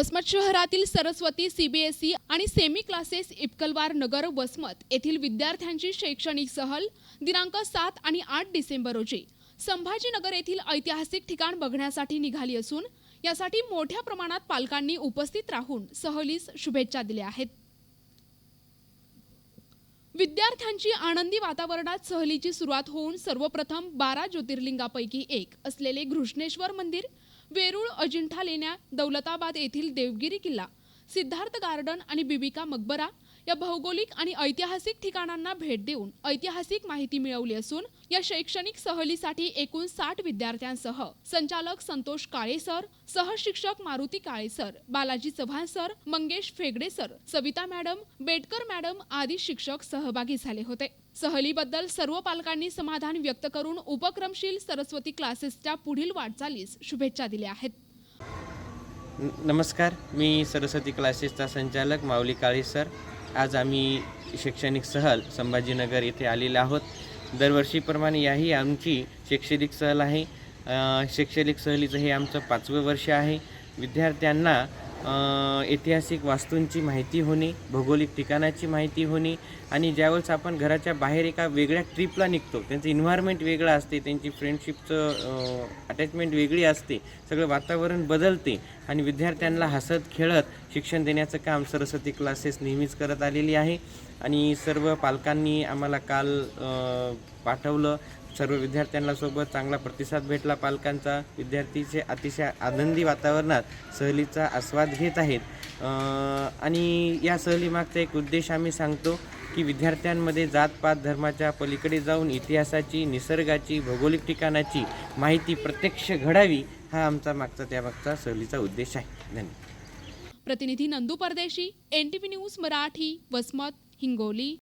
वसमत शहरातील सरस्वती सीबीएसई आणि semi classes इपकलवार Nagar Vasmat येथील विद्यार्थ्यांची शैक्षणिक सहल दिनांक सात आणि आठ डिसेंबर रोजी संभाजीनगर येथील ऐतिहासिक ठिकाण बघण्यासाठी निघाली असून यासाठी मोठ्या प्रमाणात पालकांनी उपस्थित राहून सहलीस शुभेच्छा दिल्या आहेत. विद्यार्थ्यांची आनंदी वातावरणात सहलीची सुरुवात होऊन सर्वप्रथम बारा ज्योतिर्लिंगापैकी एक असलेले घृष्णेश्वर मंदिर वेरूळ अजिंठा लेण्या दौलताबाद येथील देवगिरी किल्ला सिद्धार्थ गार्डन आणि बिबिका मकबरा या भौगोलिक आणि ऐतिहासिक ठिकाणांना भेट देऊन ऐतिहासिक माहिती मिळवली असून या शैक्षणिक सहलीसाठी एकूण साठ विद्यार्थ्यांसह संचालक Santosh Kale sir सहशिक्षक Maruti Kale sir Balaji Chavan sir Mangesh Phegade sir Savita madam Betkar madam आदी शिक्षक सहभागी झाले होते. सहलीबद्दल सर्व पालकांनी समाधान व्यक्त करून उपक्रमशील सरस्वती क्लासेसच्या पुढील वाटचालीस शुभेच्छा दिल्या आहेत. नमस्कार. मी सरस्वती क्लासेसचा संचालक माऊली काळे सर. आज आम्ही शैक्षणिक सहल संभाजीनगर येथे आलेले आहोत. दरवर्षीप्रमाणे याही आमची शैक्षणिक सहल आहे. शैक्षणिक सहलीचं हे आमचं पाचवं वर्ष आहे. विद्यार्थ्यांना ऐतिहासिक वास्तूंची माहिती होणे भौगोलिक ठिकाणाची माहिती होणे आणि ज्यावेळेस आपण घराच्या बाहेर एका वेगळ्या ट्रिपला निघतो त्यांचं इन्व्हायरमेंट वेगळं असते त्यांची फ्रेंडशिपचं अटॅचमेंट वेगळी असते सगळं वातावरण बदलते आणि विद्यार्थ्यांना हसत खेळत शिक्षण देण्याचं काम सरस्वती क्लासेस नेहमीच करत आलेली आहे. आणि सर्व पालकांनी आम्हाला काल पाठवलं. सर्व विद्यार्थ्यांना सोबत चांगला प्रतिसाद भेटला. पालकांचा विद्यार्थीचे अतिशय आनंदी वातावरणात सहलीचा आस्वाद घेत आहेत. आणि या सहलीमागचा एक उद्देश आम्ही सांगतो की विद्यार्थ्यांमध्ये जातपात धर्माच्या पलीकडे जाऊन इतिहासाची निसर्गाची भौगोलिक ठिकाणाची माहिती प्रत्यक्ष घडावी हा आमचा मागचा त्यामागचा सहलीचा उद्देश आहे. धन्यवाद. प्रतिनिधी Nandu Pardeshi N T V News Marathi Vasmat Hingoli.